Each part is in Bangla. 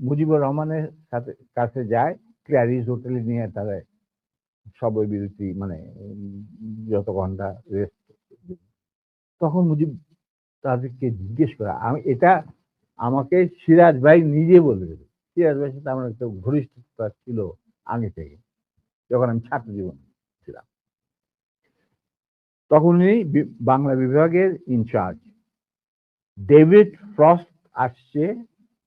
মুজিবুর রহমানের সাথে, কাছে যায় ক্ল্যারিস হোটেলে নিয়ে তারা সবই বিরতি মানে যত ঘণ্টা রেস্ট তখন মুজিব তাদেরকে জিজ্ঞেস করে, আমি এটা আমাকে সিরাজ ভাই নিজে বলে বলবে। সিরাজ ভাইয়ের সাথে আমার একটা ঘনিষ্ঠতা ছিল আগে থেকে। যখন আমি ছাত্র জীবনে ছিলাম। তখন উনি বাংলা বিভাগের ইনচার্জ। ডেভিড ফ্রস্ট আসছে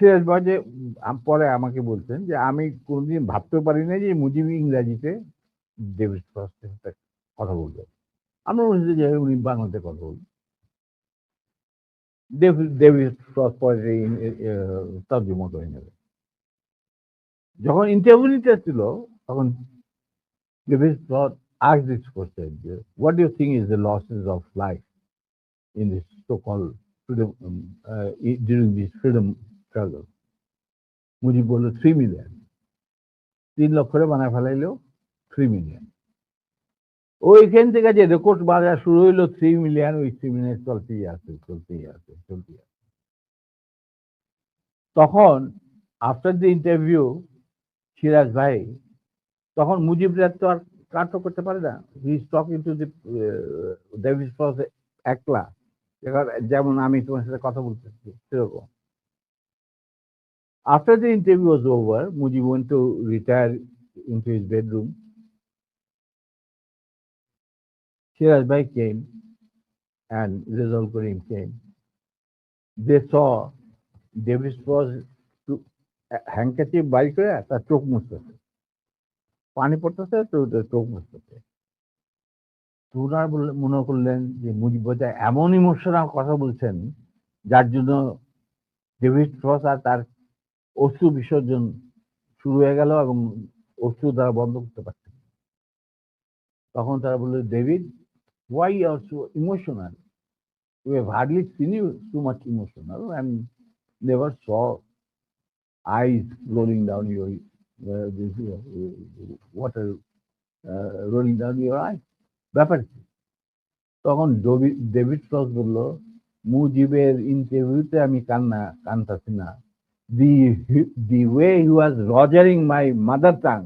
সিরাজ যে পরে আমাকে বলছেন যে, "আমি কোনোদিন ভাবতেও পারি নাই যে মুজিব ইংরাজিতে ডেভিড কথা বলবে।" আমরা বলেছি যে উনি বাংলাতে কথা বলবেন। ডেভিড। যখন ইন্টারভিউ নিতেছিল তখন David Frost asked this question "What do you think is the losses of life in this struggle?" Mujib বলল, থ্রি মিলিয়ন।" ৩ লক্ষরে বানায় ফেলাইলো থ্রি মিলিয়ন। ওইখান থেকে যে রেকর্ড বাজা শুরু হইল 3 মিলিয়ন ওই 3 মিলিয়ন চলতেই আছে, চলতেই আছে, চলতেই আছে। তখন আফটার দ্য ইন্টারভিউ সিরাজ ভাই তখন মুজিবরা তো আর কাটও করতে পারে না। He is talking to the David একলা। যেমন আমি তোমার সাথে কথা বলতেছি সেরকম। After the interview was over, Mujib went to retire into his bedroom. Shiraz Bhai came and Rizal Karim came. They saw Davis was to handkerchief বাইর করে তার চোখ মুছতেছে। পানি পড়তেছে তো চোখ মুছতেছে। তো উনারা বললেন মনে করলেন যে মুজিব এমন ইমোশনাল কথা বলছেন যার জন্য ডেভিড ফ্রস্ট আর তার অশ্রু বিসর্জন শুরু হয়ে গেল এবং অশ্রু তারা বন্ধ করতে পারত তখন তারা বলল, David why are so emotional you have hardly seen you so emotional and never saw eyes rolling down your water rolling down your eye ব্যাপার কি? তখন ডেভিড ফ্রস বলল, মুজিবের ইন্টারভিউতে আমি কান্না, কানতাছি না। The the way he was rogering my mother tongue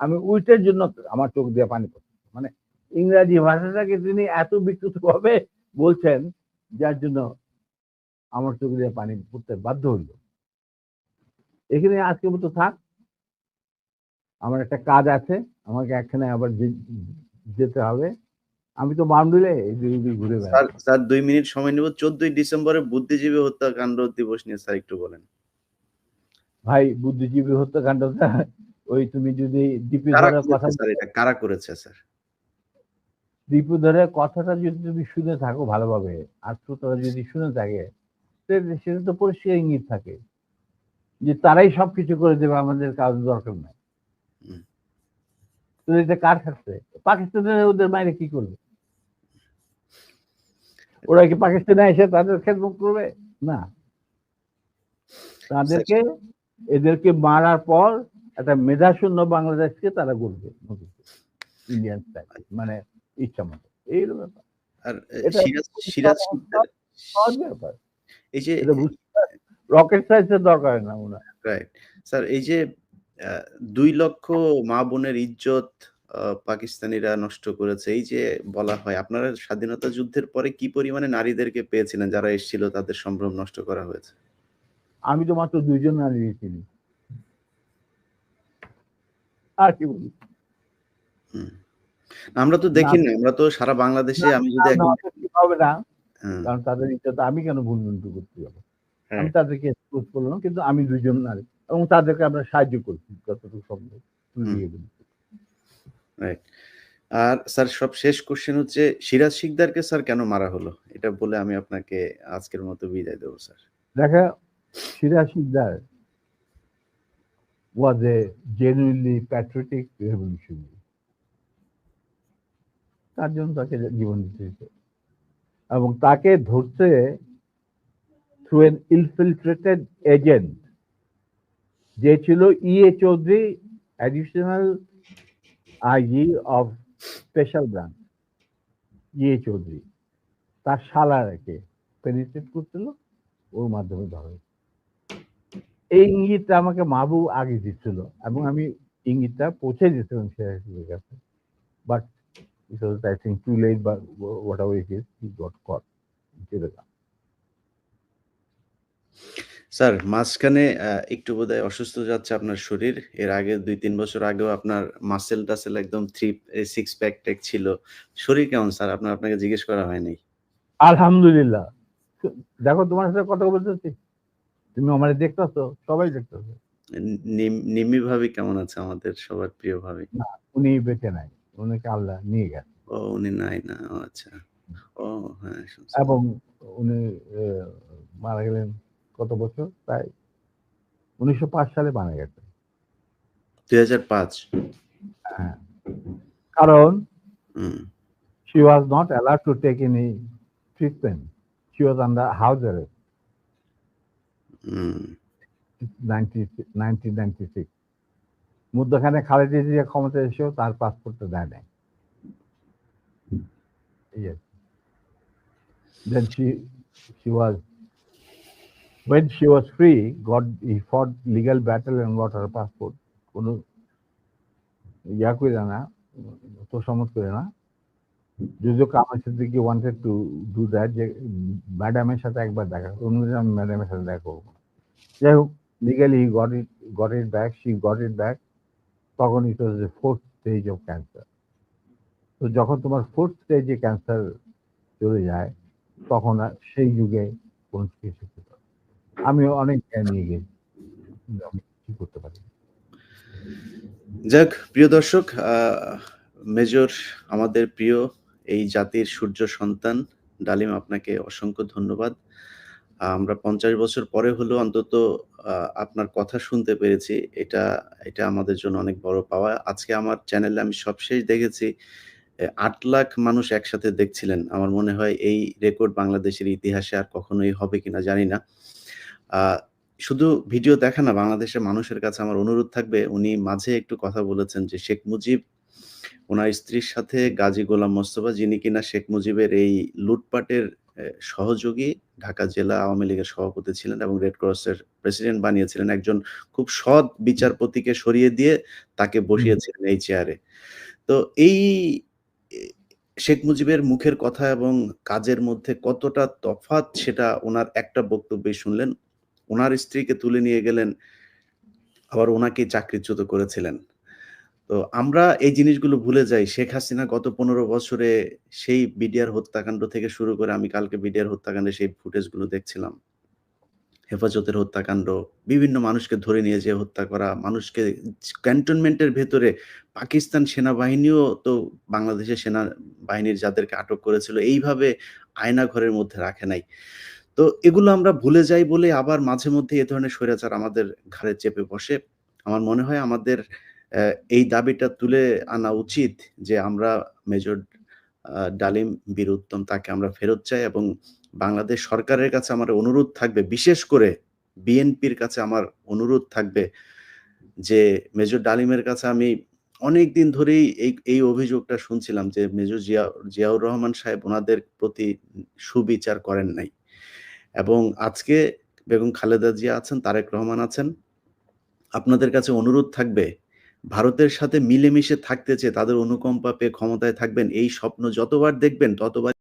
আমি ওইটার জন্য আমার চোখ দিয়ে পানি পড়ছে। মানে ইংরেজি ভাষাটাকে তিনি এত বিকৃতভাবে বলছেন যার জন্য আমার চোখ দিয়ে পানি পড়তে বাধ্য হইল। এখানে আজকের মতো থাক। আমার একটা কাজ আছে। আমাকে এখানে আবার যেতে হবে। আমি তো ওদিক ঘুরে স্যার, ২ মিনিট সময় নিব। ১৪ই ডিসেম্বরে বুদ্ধিজীবী হত্যাকাণ্ড দিবস নিয়ে স্যার একটু বলেন। ভাই বুদ্ধিজীবী হত্যাকাণ্ডটা ওই তুমি যদি কারা ধরার কথা? কারা করেছে স্যার? দীপুধরের কথাটা যদি তুমি শুনে থাকো ভালোভাবে আর শ্রোতারা যদি শুনে থাকে সেটা তো পরিষ্কার ইঙ্গিত থাকে যে তারাই সবকিছু করে দেবে আমাদের কাজ দরকার নাই। তো এটা কার খাচ্ছে পাকিস্তানের ওদের বাইরে কি করবে? ওরা কি পাকিস্তানে এসে তাদের খেদমত করবে? না। তাদেরকে এদেরকে মারার পর একটা মেধাশূন্য বাংলাদেশকে তারা গড়বে। ইন্ডিয়ান মানে ইচ্ছা মতো। এইরকম ব্যাপার। আর সিরাজ এই যে রকেট সাইন্সের দরকার না ওনার রাইট স্যার এই যে আহ, দুই লক্ষ মা বোনের ইজ্জত পাকিস্তানিরা নষ্ট করেছে এই যে বলা হয় আপনারা স্বাধীনতা যুদ্ধের পরে কি পরিমাণে নারীদেরকে পেয়েছিলেন যারা এসেছিল তাদের সম্ভ্রম নষ্ট করা হয়েছে? আমি তো মাত্র দুইজন নারী চিনি আর কি বলি আমরা তো দেখি না। আমরা তো সারা বাংলাদেশে আমি যদি এখন হবে না। কারণ তাদের ইচ্ছা তো আমি কেন ভুল করতে যাব? হ্যাঁ। আমি তাদেরকে এক্সপোজ করলাম কিন্তু আমি দুইজন নারী এবং তাদেরকে আমরা সাহায্য করছি যতটুকু সম্ভব। রাইট আর স্যার সব শেষ কোশ্চেন হচ্ছে সিরাজ শিকদারকে স্যার কেন মারা হলো? এটা বলে আমি আপনাকে আজকের মতো বিদায় দেবো স্যার। দেখা Siraj Sikdar was a genuinely patriotic revolutionary. তার জন্য তাকে জীবন দিতে হয়েছে এবং তাকে ধরতে থ্রু এন ইনফিলট্রেটেড এজেন্ট যে ছিল ইএ Chowdhury additional IG of special branch ইএ চৌধুরী তার শালারাকে পেনিট্রেট করছিল, ওর মাধ্যমে ধরা হয়েছে। এই ইঙ্গিতটা আমাকে মাহবু আগে দিচ্ছিল এবং আমি ইঙ্গিতটা পৌঁছে দিয়েছিলাম শেয়ারের কাছে। But it was I think too late বা whatever it is he got caught sir মাঝখানে একটু বোধহয় অসুস্থ যাচ্ছে আপনার শরীর। এর আগে দুই তিন বছর আগেও আপনার মাসেল টাসেল একদম থ্রি সিক্স প্যাক ট্যাক ছিল। শরীর কেমন স্যার আপনার আপনাকে জিজ্ঞেস করা হয়নি? আলহামদুলিল্লাহ। দেখো তোমার সাথে কথা বলতেছি তুমি আমার দেখতেছো সবাই দেখতেছো। নিম- ভাবি কেমন আছে আমাদের সবার প্রিয় ভাবি? উনি বেঁচে নাই উনিকে আল্লাহ নিয়ে গেছে। ও উনি নাই না আচ্ছা। ও হ্যাঁ এবং উনি মারা গেলেন কত বছর? প্রায় উনিশশো পাঁচ সালে মারা গেছে। দুই হাজার পাঁচ। হ্যাঁ কারণ হুম। she was not allowed to take any treatment. She was under house মুদ্রখানে খালেদি যে ক্ষমতা এসেও তার পাসপোর্ট দেয় নাই। Then she she was when she was free got he legal battle and got passport কোনো ইয়া করে না তোর সমত করে না। যদিও Kamal Siddiqui wanted to do that যে ম্যাডামের সাথে একবার দেখা অন্যদিন আমি ম্যাডামের সাথে দেখা করব। যাই হোক legally got it got it back she got it back তখন it was a fourth stage of cancer তো যখন তোমার ফোর্থ স্টেজে ক্যান্সার চলে যায়, তখন সেই যুগে কোন চিকিৎসা করতে আমি অনেক জ্ঞান নিয়ে গেছি আমি কি করতে পারি যাক, প্রিয় দর্শক মেজর, আমাদের প্রিয় এই জাতির সূর্য সন্তান। ডালিম, আপনাকে অসংখ্য ধন্যবাদ। আমরা পঞ্চাশ বছর পরে হলেও অন্তত আপনার কথা শুনতে পেরেছি। এটা এটা আমাদের জন্য অনেক বড় পাওয়া। আজকে আমার চ্যানেলে আমি সবশেষ দেখেছি আট লাখ মানুষ একসাথে দেখছিলেন। আমার মনে হয় এই রেকর্ড বাংলাদেশের ইতিহাসে আর কখনোই হবে কিনা জানি না। শুধু ভিডিও দেখা না, বাংলাদেশের মানুষের কাছে আমার অনুরোধ থাকবে, উনি মাঝে একটু কথা বলেছেন যে শেখ মুজিব ওনার স্ত্রীর সাথে গাজী গোলাম মোস্তফা যিনি কিনা শেখ মুজিবের এই লুটপাটের সহযোগী ঢাকা জেলা আওয়ামী লীগের সভাপতি ছিলেন এবং রেড ক্রসের প্রেসিডেন্ট বানিয়েছিলেন একজন খুব সৎ বিচারপতিকে সরিয়ে দিয়ে তাকে বসিয়েছিলেন এই চেয়ারে তো এই শেখ মুজিবের মুখের কথা এবং কাজের মধ্যে কতটা তফাৎ সেটা ওনার একটা বক্তব্যে শুনলেন। ওনার স্ত্রীকে তুলে নিয়ে গেলেন আবার ওনাকে চাকরিচ্যুত করেছিলেন। তো আমরা এই জিনিসগুলো ভুলে যাই শেখ হাসিনা গত পনেরো বছরে সেই বিডিআর হত্যাকাণ্ড থেকে শুরু করে আমি কালকে বিডিআর হত্যাকাণ্ডে সেই ফুটেজগুলো দেখছিলাম হেফাজতের হত্যাকাণ্ড, বিভিন্ন মানুষকে ধরে নিয়ে যেয়ে হত্যা করা, মানুষকে ক্যান্টনমেন্টের ভেতরে পাকিস্তান সেনাবাহিনীও তো বাংলাদেশের সেনাবাহিনীর যাদেরকে আটক করেছিল এইভাবে আয়না ঘরের মধ্যে রাখে নাই। তো এগুলো আমরা ভুলে যাই বলে আবার মাঝে মধ্যে এ ধরনের স্বৈরাচার আমাদের ঘাড়ে চেপে বসে। আমার মনে হয় আমাদের এই দাবিটা তুলে আনা উচিত যে আমরা মেজর ডালিম বীর উত্তম তাকে আমরা ফেরত চাই এবং বাংলাদেশ সরকারের কাছে আমার অনুরোধ থাকবে বিশেষ করে বিএনপির কাছে আমার অনুরোধ থাকবে যে মেজর ডালিমের কাছে আমি অনেক দিন ধরেই এই এই অভিযোগটা শুনছিলাম যে মেজর জিয়া জিয়াউর রহমান সাহেব ওনাদের প্রতি সুবিচার করেন নাই। এবং আজকে বেগম খালেদা জিয়া আছেন, তারেক রহমান আছেন। আপনাদের কাছে অনুরোধ থাকবে ভারতের সাথে মিলেমিশে থাকতে চেয়ে তাদের অনুকম্পা পেয়ে ক্ষমতায় থাকবেন, এই স্বপ্ন যতবার দেখবেন ততবার